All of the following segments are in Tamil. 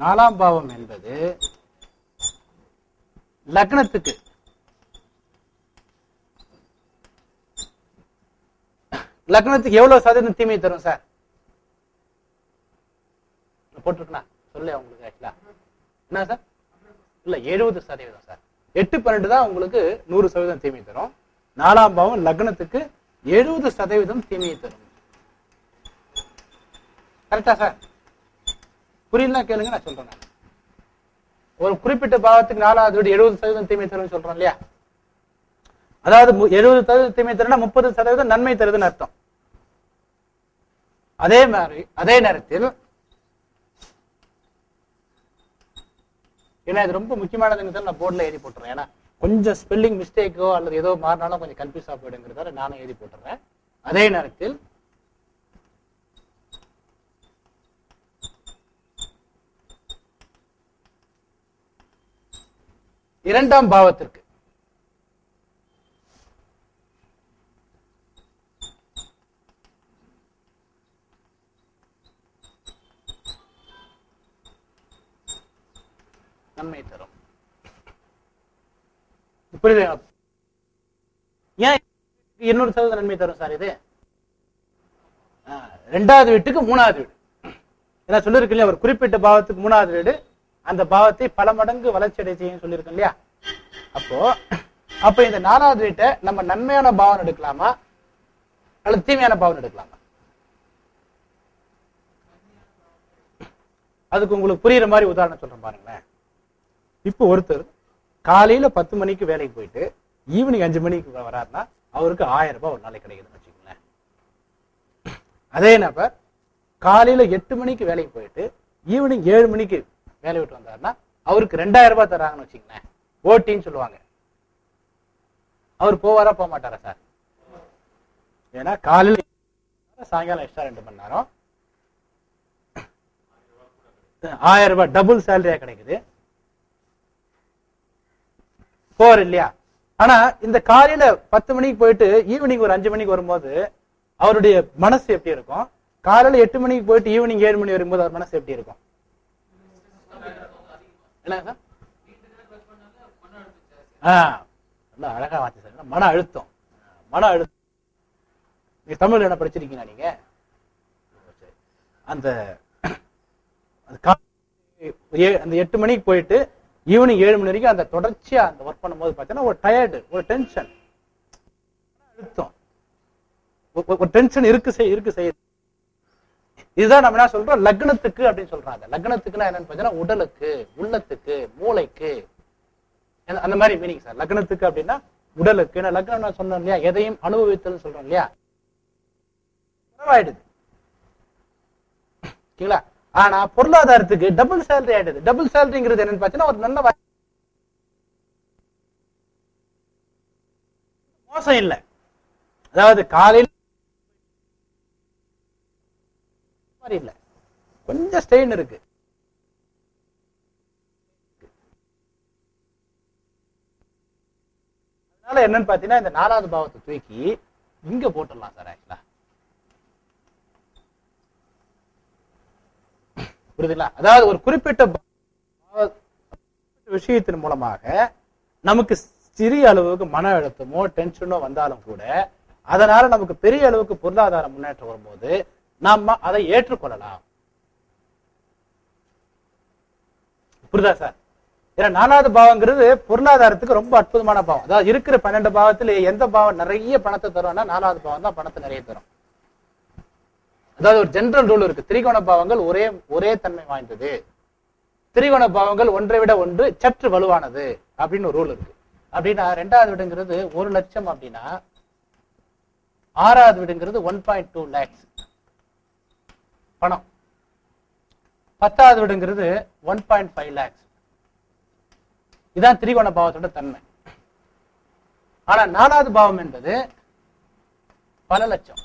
நாலாம் பாவம் என்பது லக்னத்துக்கு. லக்னத்துக்கு எவ்வளவு சதவீதம் தீமையை தரும் சார்? போட்டிருக்கா சொல்லு உங்களுக்கு ஆக்சுவலா. என்ன சார்? இல்ல எழுபது சதவீதம் சார். எட்டு பன்னெண்டு தான் உங்களுக்கு நூறு சதவீதம் தீமை தரும். நாலாம் பாவம் லக்னத்துக்கு எழுபது சதவீதம் தீமையை தரும். கரெக்டா சார்? புரியல கேளுங்க நான் சொல்றேன் ஒரு குறிப்பிட்ட பாவத்துக்கு நாலாவது வீடு எழுபது சதவீதம் தீமை தரும்னு சொல்றோம் இல்லையா? அதாவது எழுபது சதவீதம் தீமை தரும்னா முப்பது சதவீதம் நன்மை தருதுன்னு அர்த்தம். அதே மாதிரி அதே நேரத்தில் ஏன்னா இது ரொம்ப முக்கியமானதுங்கிறத நான் போர்டில் எழுதி போட்டுறேன். ஏன்னா கொஞ்சம் ஸ்பெல்லிங் மிஸ்டேக்கோ அல்லது ஏதோ மாறினாலும் கொஞ்சம் கன்ஃபியூஸ் போயிடுங்கிறதால நானும் எழுதி போட்டுறேன். அதே நேரத்தில் இரண்டாம் பாவத்திற்கு. நன்மை தரும். புரியுது? ஏன் இன்னொரு சதவீத நன்மை தரும் சார் இது? ரெண்டாவது வீட்டுக்கு மூணாவது வீடு. ஏன்னா சொல்லிருக்கு இல்லையா ஒரு குறிப்பிட்ட பாவத்துக்கு மூணாவது வீடு. அந்த பாவத்தை பல மடங்கு வளர்ச்சி அடைய செய்யும் சொல்லியிருக்கோம் இல்லையா? அப்போ அப்ப இந்த நாலாவது வீட்டை நம்ம நன்மையான பாவம் எடுக்கலாமா? அல்லது தீமையான பாவம் எடுக்கலாமா? அதுக்கு உங்களுக்கு புரியுற மாதிரி உதாரணம் சொல்றேன் பாருங்களேன். இப்போ ஒருத்தர் காலையில பத்து மணிக்கு வேலைக்கு போயிட்டு ஈவினிங் அஞ்சு மணிக்கு வராருன்னா அவருக்கு ஆயிரம் ரூபாய் ஒரு நாளைக்கு கிடைக்குதுன்னு வச்சுக்கோங்களேன். அதே நபர் காலையில எட்டு மணிக்கு வேலைக்கு போயிட்டு ஈவினிங் ஏழு மணிக்கு வேலை விட்டு வந்தாருன்னா அவருக்கு ரெண்டாயிரம் ரூபாய் தராங்கன்னு வச்சுக்கோங்களேன். ஓட்டின்னு சொல்லுவாங்க. அவர் போவாரா போக மாட்டாரா சார்? ஏன்னா காலையில் சாயங்காலம் எக்ஸ்ட்ரா ரெண்டு மணி நேரம். ஆயிரம் ரூபாய் டபுள் சேலரியா கிடைக்குது. போர் இல்லையா? ஆனா இந்த காலையில பத்து மணிக்கு போயிட்டு ஈவினிங் ஒரு அஞ்சு மணிக்கு வரும்போது அவருடைய மனசு எப்படி இருக்கும்? காலையில எட்டு மணிக்கு போயிட்டு ஈவினிங் ஏழு மணி வரும்போது அவர் மனசு எப்படி இருக்கும்? என்ன ஆ, நல்லா அழகா வார்த்தை சார் மன அழுத்தம். மன அழுத்தம். நீங்க தமிழ்ல என்ன படிச்சிருக்கீங்களா நீங்க? அந்த அந்த எட்டு மணிக்கு போயிட்டு ஈவினிங் ஏழு மணி வரைக்கும் அந்த தொடர்ச்சியா அந்த ஒர்க் பண்ணும்போது பார்த்தீங்கன்னா ஒரு டயர்டு ஒரு டென்ஷன் அழுத்தம். ஒரு- டென்ஷன் இருக்கு செய் இருக்கு செய்யுது. இதுதான் நம்ம என்ன சொல்றோம்? லக்னத்துக்கு அப்படின்னு சொல்றாங்க. லக்னத்துக்குன்னா என்னன்னு பார்த்தீங்கன்னா உடலுக்கு உள்ளத்துக்கு மூளைக்கு. அந்த- மாதிரி மீனிங் சார் லக்னத்துக்கு அப்படின்னா உடலுக்கு. நான் லக்னம் நான் சொன்னோம் இல்லையா? எதையும் அனுபவித்தல் சொல்றோம் இல்லையா? ஆயிடுது ஓகேங்களா ஆனா பொருளாதாரத்துக்கு டபுள் சேலரி ஆயிடுது. டபுள் சேலரிங்கிறது என்னன்னு பார்த்தீங்கன்னா ஒரு நல்ல மோசம் இல்லை. அதாவது காலையில் மாதிரி இல்ல. கொஞ்சம் ஸ்டெயின் இருக்கு. அதனால என்னன்னு பாத்தீங்கன்னா இந்த நாலாவது பாவத்தை தூக்கி இங்க போட்டுடலாம் சார் ஆக்சுவலா புரியுதுங்களா? அதாவது ஒரு குறிப்பிட்ட விஷயத்தின் மூலமாக நமக்கு சிறிய அளவுக்கு மன அழுத்தமோ டென்ஷனோ வந்தாலும் கூட அதனால நமக்கு பெரிய அளவுக்கு பொருளாதார முன்னேற்றம் வரும்போது நாம அதை ஏற்றுக்கொள்ளலாம். புரிதா சார்? ஏன்னா நாலாவது பாவங்கிறது பொருளாதாரத்துக்கு ரொம்ப அற்புதமான பாவம். அதாவது இருக்கிற பன்னெண்டு பாவத்துல எந்த பாவம் நிறைய பணத்தை தரும்னா நாலாவது பாவம் தான் பணத்தை நிறைய தரும். அதாவது ஒரு ஜென்ரல் ரூல் இருக்கு. திரிகோண பாவங்கள் ஒரே ஒரே தன்மை வாய்ந்தது. திரிகோண பாவங்கள் ஒன்றை விட ஒன்று சற்று வலுவானது அப்படின்னு ஒரு ரூல் இருக்கு. அப்படின்னா ரெண்டாவது வீடுங்கிறது ஒரு லட்சம் அப்படின்னா ஆறாவது வீடுங்கிறது ஒன் பாயிண்ட் டூ லேக்ஸ் பணம். பத்தாவது வீடுங்கிறது ஒன் பாயிண்ட் ஃபைவ் லேக்ஸ் இதான் திரிகோண பாவத்தோட தன்மை. ஆனா நாலாவது பாவம் என்பது பல லட்சம்.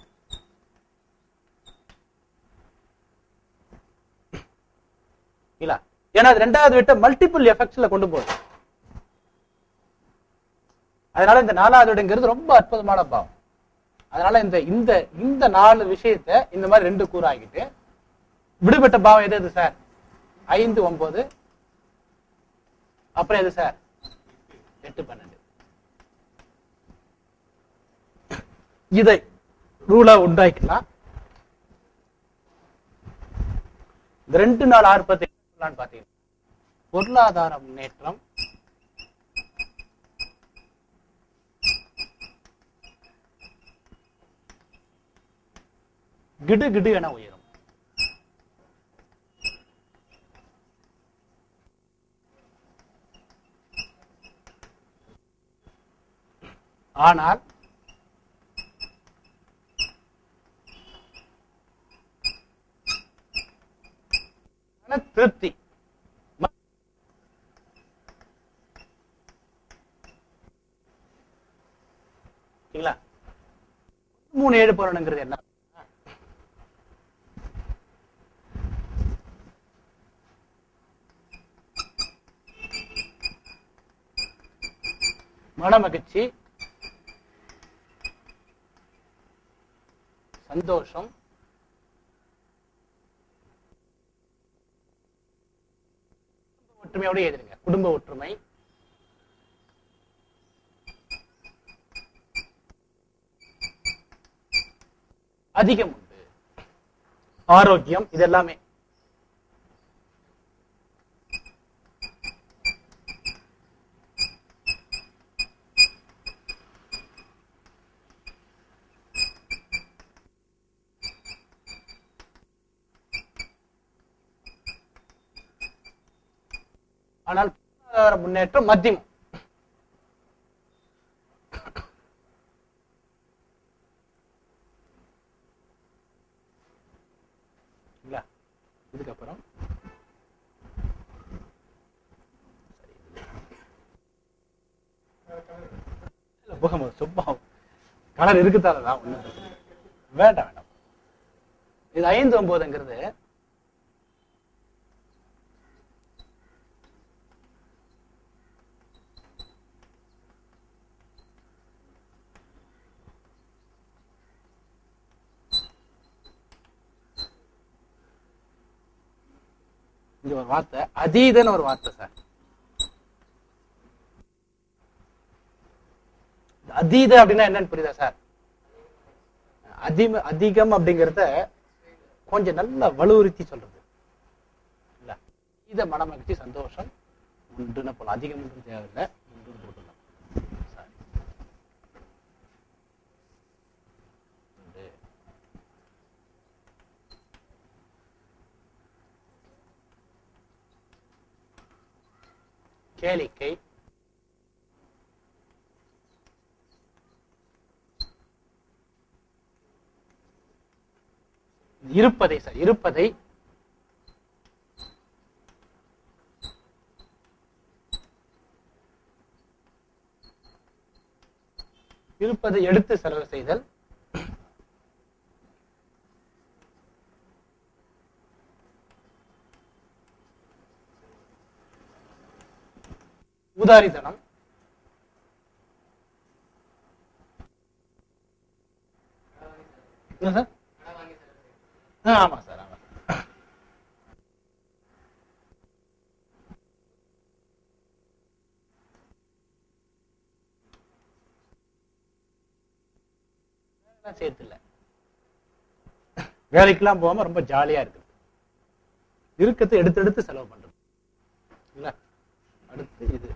இல்ல. ஏன்னா அது ரெண்டாவது வீட்டை மல்டிபிள் எஃபெக்ட்ஸ்ல கொண்டு போகுது. அதனால இந்த நாலாவது வீடுங்கிறது ரொம்ப அற்புதமான பாவம். அதனால இந்த இந்த இந்த நாலு விஷயத்த இந்த மாதிரி ரெண்டு கூறாகிட்டு விடுபட்ட பாவம் எது எது சார் ஐந்து ஒன்பது. அப்புறம் எது சார் எட்டு பன்னெண்டு. இதை ரூலா உண்டாக்கலாம் ரெண்டு நாள் ஆர்ப்பத்தை பாத்தீங்கன்னா பொருளாதார முன்னேற்றம். கிடு கிடு என உயரும். ஆனால் திருப்தி. மூணு ஏழு போறணுங்கிறது என்ன? மனமகிழ்ச்சி சந்தோஷம். குடும்ப ஒற்றுமையோட எழுதுங்க. குடும்ப ஒற்றுமை. அதிகம் உண்டு. ஆரோக்கியம் இதெல்லாமே. ஆனால் பொருளாதார முன்னேற்றம் மத்தியமம் இதுக்கப்புறம். இல்ல, சும்மா கலர் இருக்குதாலதான் ஒண்ணு வேண்டாம் வேண்டாம். இது ஐந்து ஒன்பதுங்கிறது இங்க ஒரு வார்த்தை. அதீதன்னு ஒரு வார்த்தை சார். அதீத அப்படின்னா என்னன்னு புரியுதா சார்? அதிம அதிகம் அப்படிங்கறத கொஞ்சம் நல்லா வலுவுறுத்தி சொல்றது. இல்ல. இத மனமகிழ்ச்சி சந்தோஷம் உண்டுன்னு போல அதிகம் தேவையில்லை உண்டுன்னு போட்டுலாம் சாரி உண்டு கேளிக்கை. இருப்பதை சார் இருப்பதை. இருப்பதை எடுத்து செலவு செய்தல். உதாரித்தனம் என்ன சார்? ஆமா சார் ஆமா சேர்த்து இல்ல. வேலைக்கெல்லாம் போகாம ரொம்ப ஜாலியா இருக்குது இருக்கத்தை எடுத்து எடுத்து செலவு பண்றது. இல்ல. அடுத்து இது.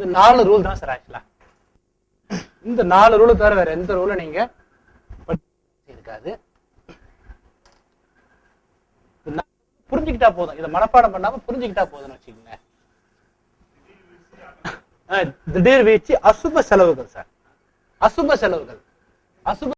இந்த நாலு ரூல் தான் சார் ஆக்சுவலா இந்த நாலு ரூலை தவிர வேற எந்த ரூலும் நீங்க இருக்காது புரிஞ்சுக்கிட்டா போதும். இதை மனப்பாடம் பண்ணாம புரிஞ்சுக்கிட்டா போதும் வச்சுக்கோங்க. திடீர் வீச்சு அசுப செலவுகள் சார் அசுப செலவுகள். அசுப